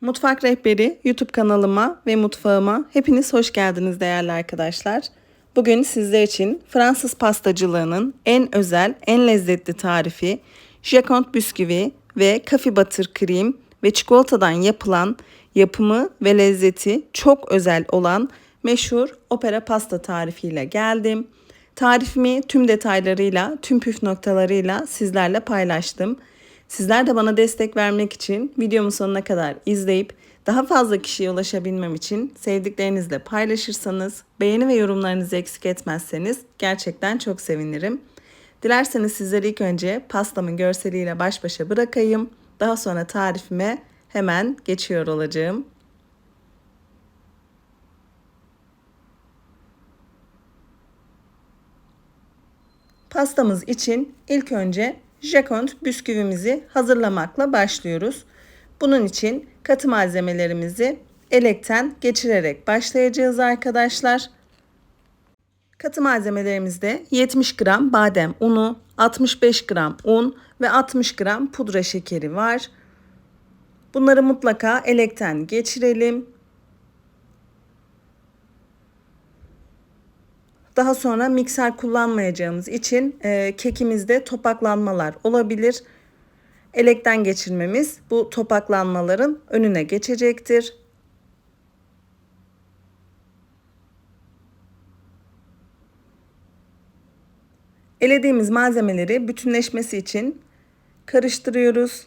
Mutfak Rehberi YouTube kanalıma ve mutfağıma hepiniz hoş geldiniz değerli arkadaşlar. Bugün sizler için Fransız pastacılığının en özel, en lezzetli tarifi Jacont bisküvi ve kafi batır krem ve çikolatadan yapılan yapımı ve lezzeti çok özel olan meşhur opera pasta tarifiyle geldim. Tarifimi tüm detaylarıyla, tüm püf noktalarıyla sizlerle paylaştım. Sizler de bana destek vermek için videomu sonuna kadar izleyip daha fazla kişiye ulaşabilmem için sevdiklerinizle paylaşırsanız, beğeni ve yorumlarınızı eksik etmezseniz gerçekten çok sevinirim. Dilerseniz sizleri ilk önce pastamın görseliyle baş başa bırakayım. Daha sonra tarifime hemen geçiyor olacağım. Pastamız için ilk önce Jacont bisküvimizi hazırlamakla başlıyoruz. Bunun için katı malzemelerimizi elekten geçirerek başlayacağız arkadaşlar. Katı malzemelerimizde 70 gram badem unu, 65 gram un ve 60 gram pudra şekeri var. Bunları mutlaka elekten geçirelim. Daha sonra mikser kullanmayacağımız için e, kekimizde topaklanmalar olabilir. Elekten geçirmemiz bu topaklanmaların önüne geçecektir. Elediğimiz malzemeleri bütünleşmesi için karıştırıyoruz.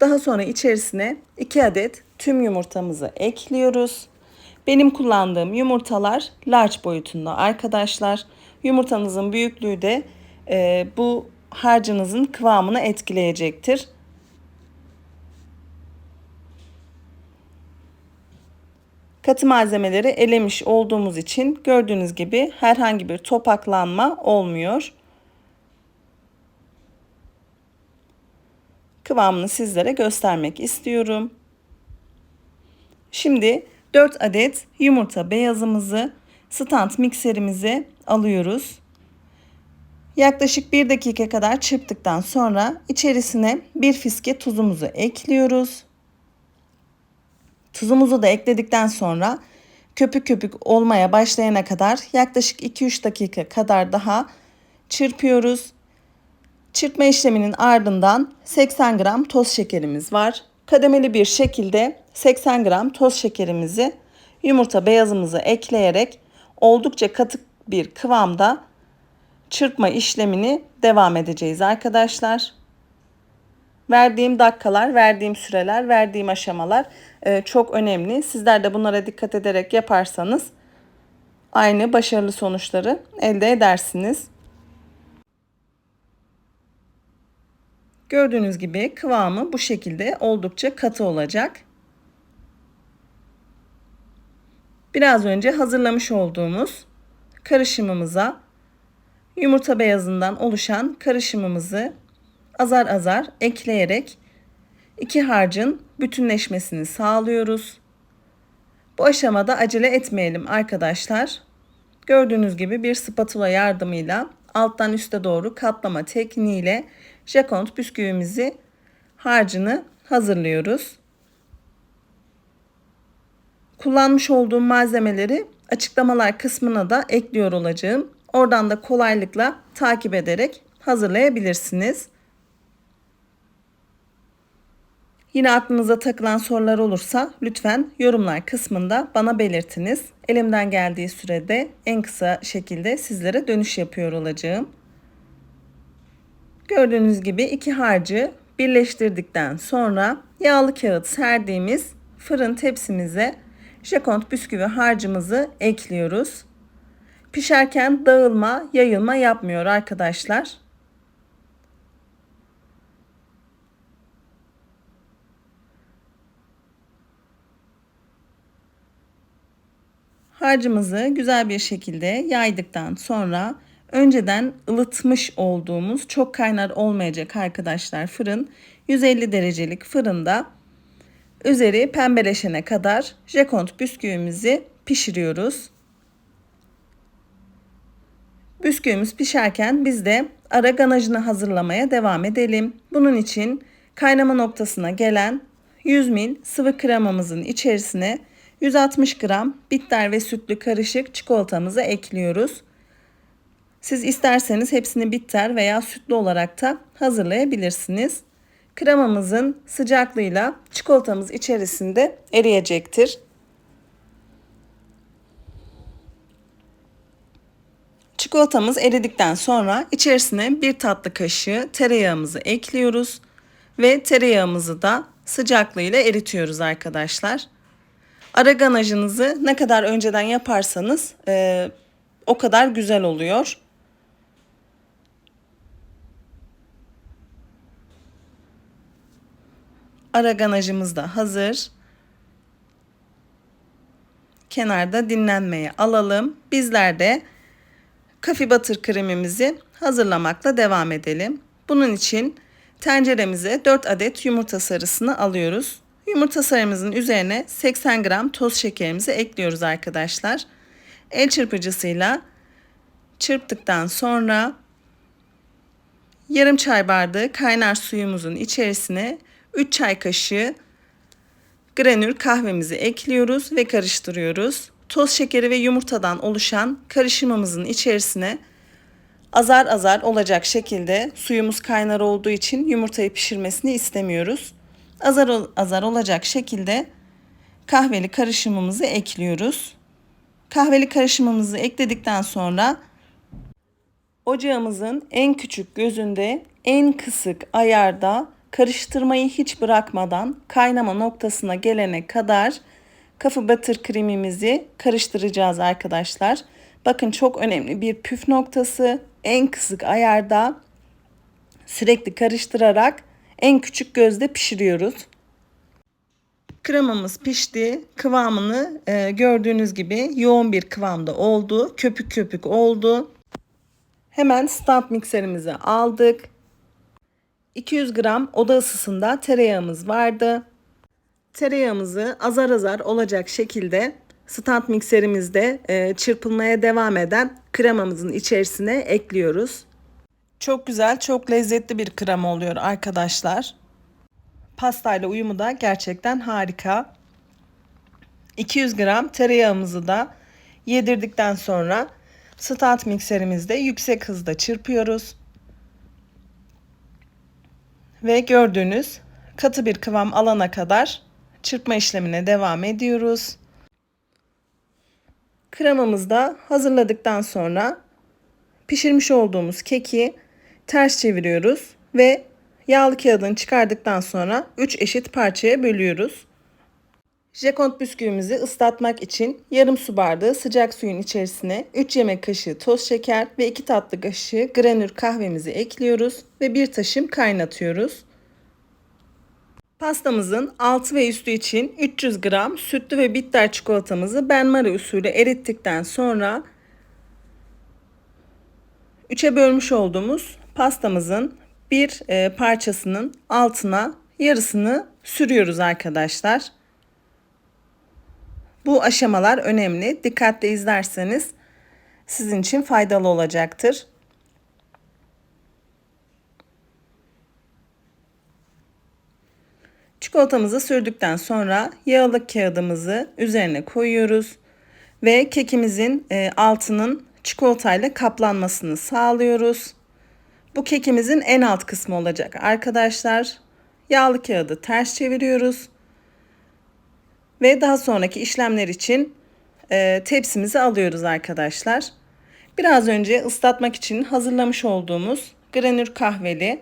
Daha sonra içerisine 2 adet tüm yumurtamızı ekliyoruz. Benim kullandığım yumurtalar large boyutunda arkadaşlar. Yumurtanızın büyüklüğü de e, bu harcınızın kıvamını etkileyecektir. Katı malzemeleri elemiş olduğumuz için gördüğünüz gibi herhangi bir topaklanma olmuyor. Kıvamını sizlere göstermek istiyorum. Şimdi 4 adet yumurta beyazımızı stand mikserimize alıyoruz. Yaklaşık 1 dakika kadar çırptıktan sonra içerisine bir fiske tuzumuzu ekliyoruz. Tuzumuzu da ekledikten sonra köpük köpük olmaya başlayana kadar yaklaşık 2-3 dakika kadar daha çırpıyoruz. Çırpma işleminin ardından 80 gram toz şekerimiz var. Kademeli bir şekilde 80 gram toz şekerimizi yumurta beyazımızı ekleyerek oldukça katı bir kıvamda çırpma işlemini devam edeceğiz arkadaşlar. Verdiğim dakikalar, verdiğim süreler, verdiğim aşamalar e, çok önemli. Sizler de bunlara dikkat ederek yaparsanız aynı başarılı sonuçları elde edersiniz. Gördüğünüz gibi kıvamı bu şekilde oldukça katı olacak. Biraz önce hazırlamış olduğumuz karışımımıza yumurta beyazından oluşan karışımımızı azar azar ekleyerek iki harcın bütünleşmesini sağlıyoruz. Bu aşamada acele etmeyelim arkadaşlar. Gördüğünüz gibi bir spatula yardımıyla alttan üste doğru katlama tekniğiyle Jacont bisküvimizi harcını hazırlıyoruz. Kullanmış olduğum malzemeleri açıklamalar kısmına da ekliyor olacağım. Oradan da kolaylıkla takip ederek hazırlayabilirsiniz. Yine aklınıza takılan sorular olursa lütfen yorumlar kısmında bana belirtiniz. Elimden geldiği sürede en kısa şekilde sizlere dönüş yapıyor olacağım. Gördüğünüz gibi iki harcı birleştirdikten sonra yağlı kağıt serdiğimiz fırın tepsimize Jacont bisküvi harcımızı ekliyoruz. Pişerken dağılma, yayılma yapmıyor arkadaşlar. Harcımızı güzel bir şekilde yaydıktan sonra önceden ılıtmış olduğumuz çok kaynar olmayacak arkadaşlar fırın 150 derecelik fırında üzeri pembeleşene kadar jekont bisküvimizi pişiriyoruz. Bisküvimiz pişerken biz de ara ganajını hazırlamaya devam edelim. Bunun için kaynama noktasına gelen 100 ml sıvı kremamızın içerisine 160 gram bitter ve sütlü karışık çikolatamızı ekliyoruz. Siz isterseniz hepsini bitter veya sütlü olarak da hazırlayabilirsiniz. Kremamızın sıcaklığıyla çikolatamız içerisinde eriyecektir. Çikolatamız eridikten sonra içerisine bir tatlı kaşığı tereyağımızı ekliyoruz ve tereyağımızı da sıcaklığıyla eritiyoruz arkadaşlar. Ara ganajınızı ne kadar önceden yaparsanız e, o kadar güzel oluyor. Ara ganajımız da hazır. Kenarda dinlenmeye alalım. Bizler de kafi batır kremimizi hazırlamakla devam edelim. Bunun için tenceremize 4 adet yumurta sarısını alıyoruz. Yumurta sarımızın üzerine 80 gram toz şekerimizi ekliyoruz arkadaşlar. El çırpıcısıyla çırptıktan sonra yarım çay bardağı kaynar suyumuzun içerisine 3 çay kaşığı granül kahvemizi ekliyoruz ve karıştırıyoruz. Toz şekeri ve yumurtadan oluşan karışımımızın içerisine azar azar olacak şekilde suyumuz kaynar olduğu için yumurtayı pişirmesini istemiyoruz. Azar azar olacak şekilde kahveli karışımımızı ekliyoruz. Kahveli karışımımızı ekledikten sonra ocağımızın en küçük gözünde en kısık ayarda karıştırmayı hiç bırakmadan kaynama noktasına gelene kadar kafa batır kremimizi karıştıracağız arkadaşlar. Bakın çok önemli bir püf noktası en kısık ayarda sürekli karıştırarak en küçük gözde pişiriyoruz. Kremamız pişti. Kıvamını e, gördüğünüz gibi yoğun bir kıvamda oldu. Köpük köpük oldu. Hemen stand mikserimizi aldık. 200 gram oda ısısında tereyağımız vardı. Tereyağımızı azar azar olacak şekilde stand mikserimizde e, çırpılmaya devam eden kremamızın içerisine ekliyoruz. Çok güzel, çok lezzetli bir krema oluyor arkadaşlar. Pastayla uyumu da gerçekten harika. 200 gram tereyağımızı da yedirdikten sonra stand mikserimizde yüksek hızda çırpıyoruz. Ve gördüğünüz katı bir kıvam alana kadar çırpma işlemine devam ediyoruz. Kremamızı da hazırladıktan sonra pişirmiş olduğumuz keki ters çeviriyoruz ve yağlı kağıdını çıkardıktan sonra 3 eşit parçaya bölüyoruz. Jekont bisküvimizi ıslatmak için yarım su bardağı sıcak suyun içerisine 3 yemek kaşığı toz şeker ve 2 tatlı kaşığı granül kahvemizi ekliyoruz ve bir taşım kaynatıyoruz. Pastamızın altı ve üstü için 300 gram sütlü ve bitter çikolatamızı benmari usulü erittikten sonra 3'e bölmüş olduğumuz pastamızın bir e, parçasının altına yarısını sürüyoruz arkadaşlar. Bu aşamalar önemli. Dikkatli izlerseniz sizin için faydalı olacaktır. Çikolatamızı sürdükten sonra yağlı kağıdımızı üzerine koyuyoruz ve kekimizin e, altının çikolatayla kaplanmasını sağlıyoruz. Bu kekimizin en alt kısmı olacak arkadaşlar. Yağlı kağıdı ters çeviriyoruz. Ve daha sonraki işlemler için e, tepsimizi alıyoruz arkadaşlar. Biraz önce ıslatmak için hazırlamış olduğumuz granür kahveli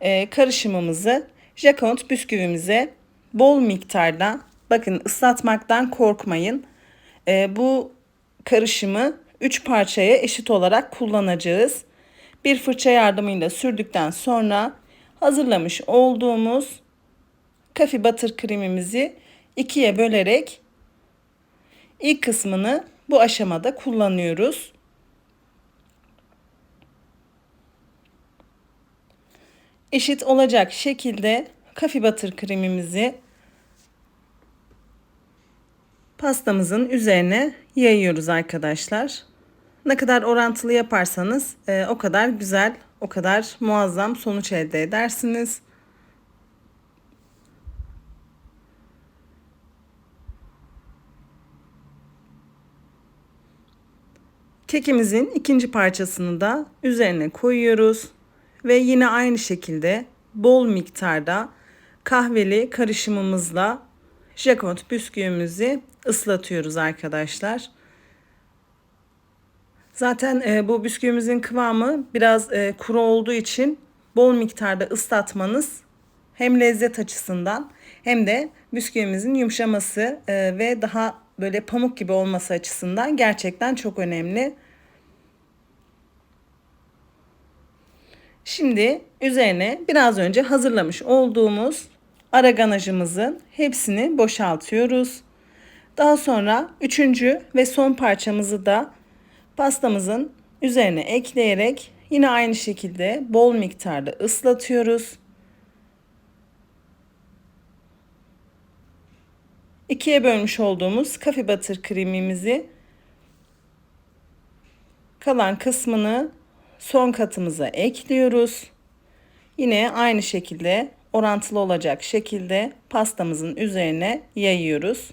e, karışımımızı Jacont bisküvimize bol miktarda bakın ıslatmaktan korkmayın. E, bu karışımı 3 parçaya eşit olarak kullanacağız. Bir fırça yardımıyla sürdükten sonra hazırlamış olduğumuz kafi batır kremimizi ikiye bölerek ilk kısmını bu aşamada kullanıyoruz. Eşit olacak şekilde kafi batır kremimizi pastamızın üzerine yayıyoruz arkadaşlar. Ne kadar orantılı yaparsanız e, o kadar güzel, o kadar muazzam sonuç elde edersiniz. Kekimizin ikinci parçasını da üzerine koyuyoruz ve yine aynı şekilde bol miktarda kahveli karışımımızla jakont bisküvimizi ıslatıyoruz arkadaşlar. Zaten e, bu bisküvimizin kıvamı biraz e, kuru olduğu için bol miktarda ıslatmanız hem lezzet açısından hem de bisküvimizin yumuşaması e, ve daha böyle pamuk gibi olması açısından gerçekten çok önemli. Şimdi üzerine biraz önce hazırlamış olduğumuz araganajımızın hepsini boşaltıyoruz. Daha sonra üçüncü ve son parçamızı da pastamızın üzerine ekleyerek yine aynı şekilde bol miktarda ıslatıyoruz. İkiye bölmüş olduğumuz kafi batır kremimizi kalan kısmını son katımıza ekliyoruz. Yine aynı şekilde orantılı olacak şekilde pastamızın üzerine yayıyoruz.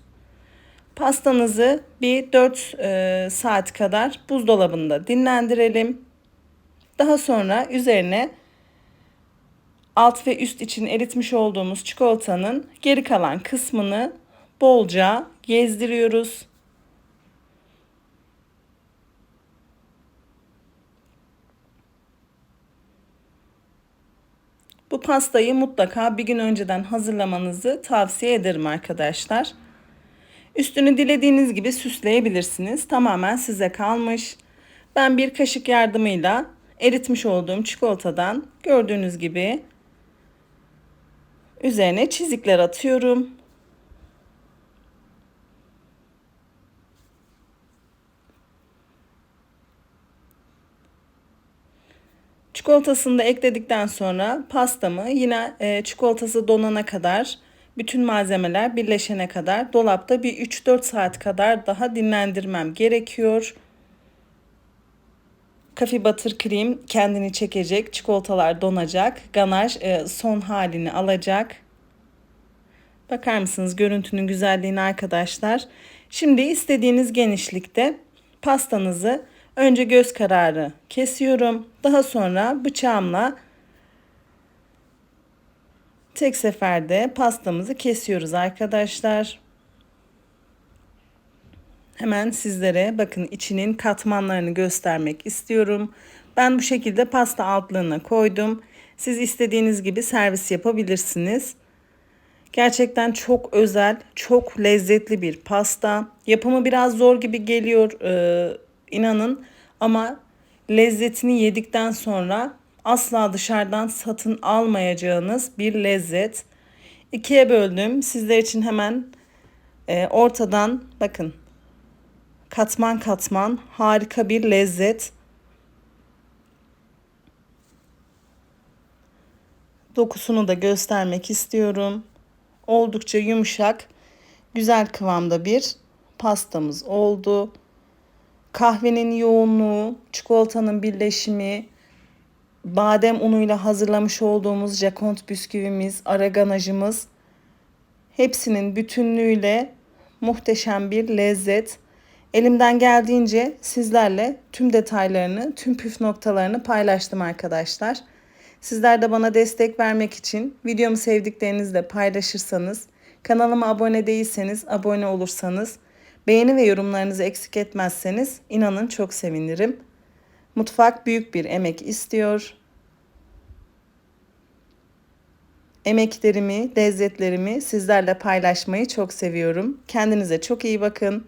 Pastanızı bir 4 e, saat kadar buzdolabında dinlendirelim. Daha sonra üzerine alt ve üst için eritmiş olduğumuz çikolatanın geri kalan kısmını bolca gezdiriyoruz. Bu pastayı mutlaka bir gün önceden hazırlamanızı tavsiye ederim arkadaşlar. Üstünü dilediğiniz gibi süsleyebilirsiniz. Tamamen size kalmış. Ben bir kaşık yardımıyla eritmiş olduğum çikolatadan gördüğünüz gibi üzerine çizikler atıyorum. Çikolatasını da ekledikten sonra pastamı yine e, çikolatası donana kadar bütün malzemeler birleşene kadar dolapta bir 3-4 saat kadar daha dinlendirmem gerekiyor. Kafi batır krem kendini çekecek, çikolatalar donacak, ganaj e, son halini alacak. Bakar mısınız görüntünün güzelliğine arkadaşlar? Şimdi istediğiniz genişlikte pastanızı Önce göz kararı kesiyorum. Daha sonra bıçağımla tek seferde pastamızı kesiyoruz arkadaşlar. Hemen sizlere bakın içinin katmanlarını göstermek istiyorum. Ben bu şekilde pasta altlığına koydum. Siz istediğiniz gibi servis yapabilirsiniz. Gerçekten çok özel, çok lezzetli bir pasta. Yapımı biraz zor gibi geliyor. Ee, inanın ama lezzetini yedikten sonra asla dışarıdan satın almayacağınız bir lezzet. İkiye böldüm. Sizler için hemen e, ortadan bakın katman katman harika bir lezzet. Dokusunu da göstermek istiyorum. Oldukça yumuşak, güzel kıvamda bir pastamız oldu kahvenin yoğunluğu, çikolatanın birleşimi, badem unuyla hazırlamış olduğumuz jakont bisküvimiz, araganajımız hepsinin bütünlüğüyle muhteşem bir lezzet. Elimden geldiğince sizlerle tüm detaylarını, tüm püf noktalarını paylaştım arkadaşlar. Sizler de bana destek vermek için videomu sevdiklerinizle paylaşırsanız, kanalıma abone değilseniz abone olursanız Beğeni ve yorumlarınızı eksik etmezseniz inanın çok sevinirim. Mutfak büyük bir emek istiyor. Emeklerimi, lezzetlerimi sizlerle paylaşmayı çok seviyorum. Kendinize çok iyi bakın.